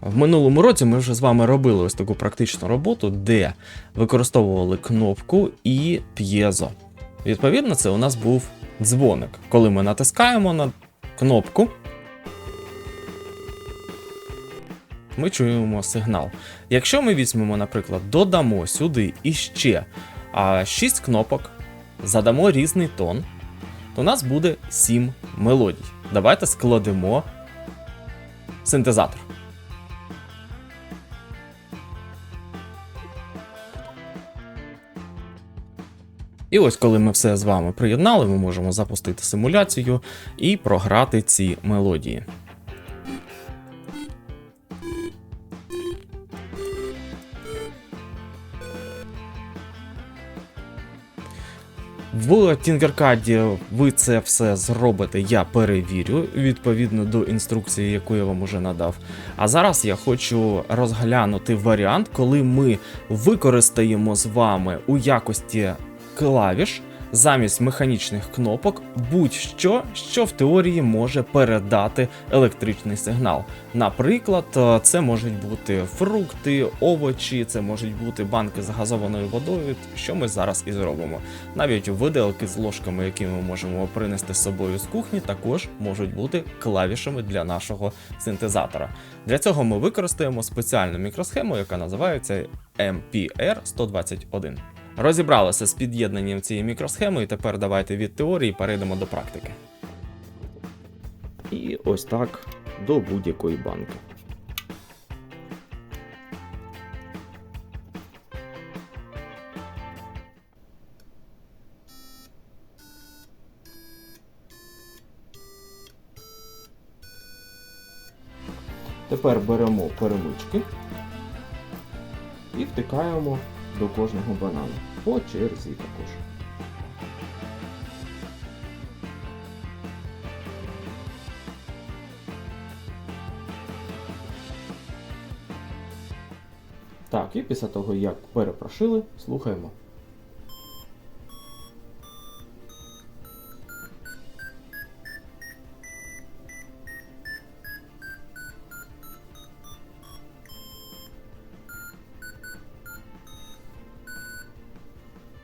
В минулому році ми вже з вами робили ось таку практичну роботу, де використовували кнопку і п'єзо. Відповідно, це у нас був дзвоник. Коли ми натискаємо на кнопку, ми чуємо сигнал. Якщо ми візьмемо, наприклад, додамо сюди іще 6 кнопок, задамо різний тон, то у нас буде 7 мелодій. Давайте складемо синтезатор. І ось коли ми все з вами приєднали, ми можемо запустити симуляцію і програти ці мелодії. В Tinkercad ви це все зробите, я перевірю відповідно до інструкції, яку я вам уже надав. А зараз я хочу розглянути варіант, коли ми використаємо з вами у якості клавіш замість механічних кнопок будь-що, що в теорії може передати електричний сигнал. Наприклад, е, це можуть бути фрукти, овочі, це можуть бути банки з газованою водою, що ми зараз і зробимо. Навіть виделки з ложками, які ми можемо принести з собою з кухні, також можуть бути клавішами для нашого синтезатора. Для цього ми використаємо спеціальну мікросхему, яка називається MPR121. Розібралися з під'єднанням цієї мікросхеми, і тепер давайте від теорії перейдемо до практики. І ось так до будь-якої банки. Тепер беремо перемички і втикаємо до кожного банану. По черзі також. Так, і після того, як перепрошили, слухаємо.